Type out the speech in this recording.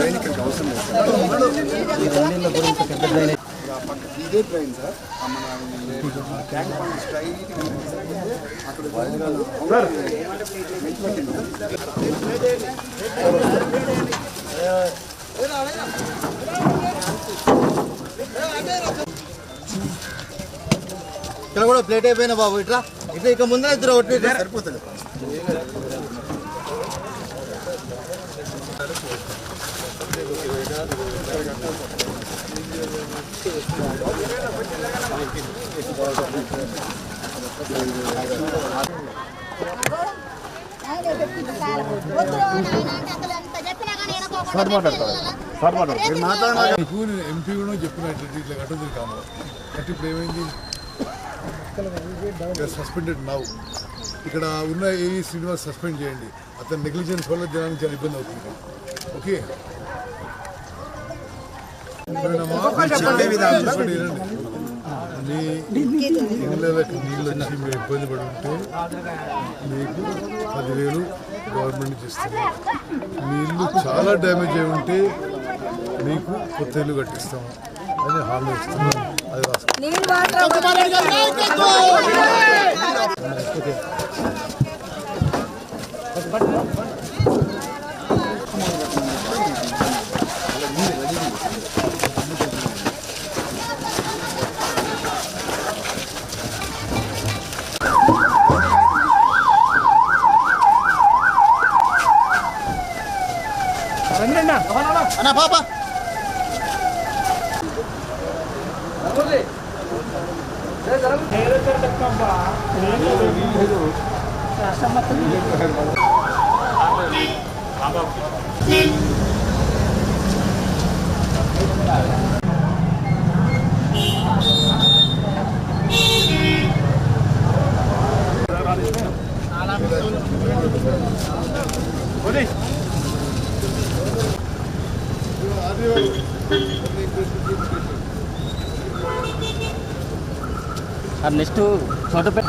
Drain ఇక్కడికి అవసరం లేదు సార్. ఆ పక్క ఇదే డ్రైన్ సార్. ఆ మన ట్యాంక్ పాయింట్ స్ట్రైట్ అక్కడ ఇక్కడ కూడా ప్లేట్ అయిపోయినా బాబు ఇట్లా ఇట్లా ఇక ముందర ఇద్దరు ఒకటి సరిపోతుంది. నేను ఎంపీ కూడా చెప్పినట్టు ఇట్లా కట్టదు కాము. కట్టి ఇప్పుడు ఏమైంది? సస్పెండెడ్ నౌ ఇక్కడ ఉన్న ఏఈ శ్రీనివాస్ సస్పెండ్ చేయండి. అతని నెగ్లిజెన్స్ వల్ల జనానికి చాలా ఇబ్బంది అవుతుంది. ఓకే చెప్పే విధానం చెప్పండి. వినండి. మీ ఇళ్ళకి నీళ్ళు వచ్చి మీరు ఇబ్బంది పడి ఉంటే మీకు పదివేలు గవర్నమెంట్ ఇస్తుంది. మీ ఇల్లు చాలా డ్యామేజ్ అయి ఉంటే మీకు కొత్త ఇల్లు కట్టిస్తాము అని హామీ ఇస్తున్నాం. అది రాసుకో ரெண்டண்ணா அண்ணா பாப்பா Ready? আর নেক্সট ছোট পেট